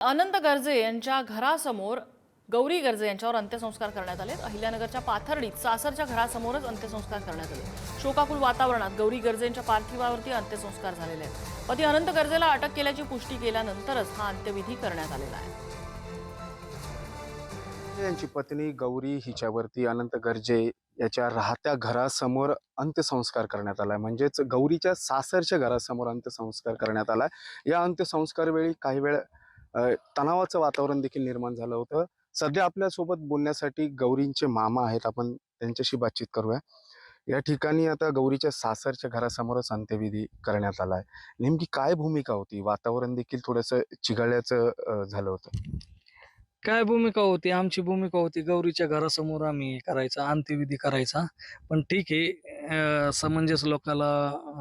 अनंत गर्जे यांच्या घरासमोर गौरी गर्जे यांच्यावर अंत्यसंस्कार करण्यात आले अहिल्यानगरच्या पाथर्डीत सासरच्या घरासमोरच अंत्यसंस्कार करण्यात आले शोकाकुल वातावरणात गौरी गर्जे यांच्या पार्थिवावरती अंत्यसंस्कार झालेले आहेत. पती अनंत गर्जेला अटक केल्याची पुष्टी केल्यानंतरच हा अंत्यविधी करण्यात आलेला आहे. यांची पत्नी गौरी हिच्यावरती अनंत गर्जे याच्या राहत्या घरासमोर अंत्यसंस्कार करण्यात आलाय. म्हणजेच गौरीच्या सासरच्या घरासमोर अंत्यसंस्कार करण्यात आलाय. या अंत्यसंस्कार वेळी काही वेळ तणावाचं वातावरण देखील निर्माण झालं होतं. सध्या आपल्यासोबत बोलण्यासाठी गौरींचे मामा आहेत. आपण त्यांच्याशी बातचीत करूया. या ठिकाणी आता गौरीच्या सासरच्या घरासमोरच अंत्यविधी करण्यात आला आहे नेमकी काय भूमिका होती? वातावरण देखील थोडंसं चिघळल्याचं झालं होतं. काय भूमिका होती? आमची भूमिका होती गौरीच्या घरासमोर आम्ही करायचा अंत्यविधी करायचा. पण ठीक आहे समंजस लोकाला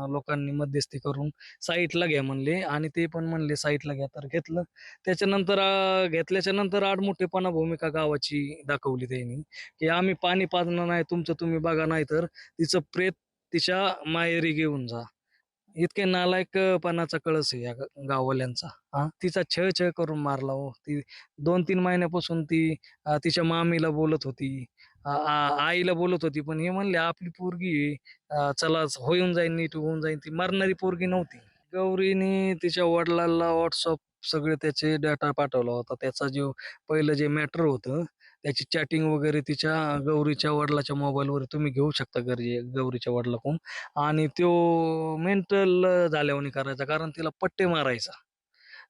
लोकांनी मध्यस्थी करून साईटला घ्या म्हणले आणि ते पण म्हणले साईटला घ्या. तर घेतलं. त्याच्यानंतर घेतल्याच्या नंतर आडमोठेपणा भूमिका गावाची दाखवली त्यांनी. की आम्ही पाणी पाजणं नाही तुमचं तुम्ही बघा नाही तर तिचं प्रेत तिच्या माहेरी घेऊन जा. इतके नालायकपणाचा कळस आहे या ग- गाववाल्यांचा हा. तिचा छळ छळ करून मारला हो. ती दोन तीन महिन्यापासून ती अं, तिच्या मामीला बोलत होती आ- आईला बोलत होती पण हे म्हणले आपली पोरगी आहे, अं, चला होऊन जाईन नीट होऊन जाईन. ती मरणारी पोरगी नव्हती. गौरीने तिच्या वडिलांना व्हॉट्सअप सगळे त्याचे डाटा पाठवला होता. त्याचा जो पहिलं जे मॅटर होतं त्याची चॅटिंग वगैरे तिच्या गौरीच्या वडिलाच्या मोबाईलवर तुम्ही घेऊ शकता गरजे गौरीच्या वडिलाकडून. आणि तो मेंटल झाल्यावानी करायचा कारण तिला पट्टे मारायचा.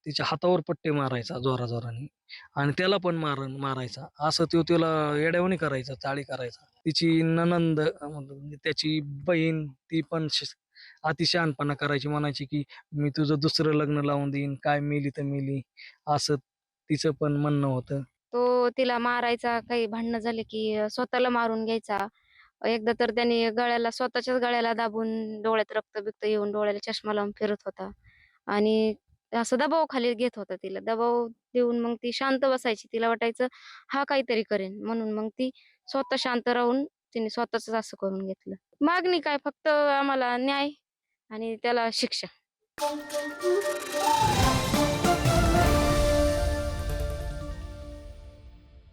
तिच्या हातावर पट्टे मारायचा जोराजोराने. आणि त्याला पण मार मारायचा. असं तो तिला येड्यावणी करायचा चाळी करायचा. तिची ननंद म्हणजे त्याची बहीण ती पण अतिशहानपणा करायची. म्हणायची की मी तुझं दुसरं लग्न लावून देईन. काय मेली तर मेली. असं तिचं पण म्हणणं होतं. तो तिला मारायचा काही भांडणं झाले की स्वतःला मारून घ्यायचा. एकदा तर त्याने गळ्याला स्वतःच्याच गळ्याला दाबून डोळ्यात रक्त बिक्त येऊन डोळ्याला चष्मा लावून फिरत होता. आणि असं दबाव खाली घेत होता तिला. दबाव देऊन मग ती शांत बसायची. तिला वाटायचं हा काहीतरी करेन. म्हणून मग ती स्वतः शांत राहून तिने स्वतःच असं करून घेतलं. मागणी काय? फक्त आम्हाला न्याय आणि त्याला शिक्षा.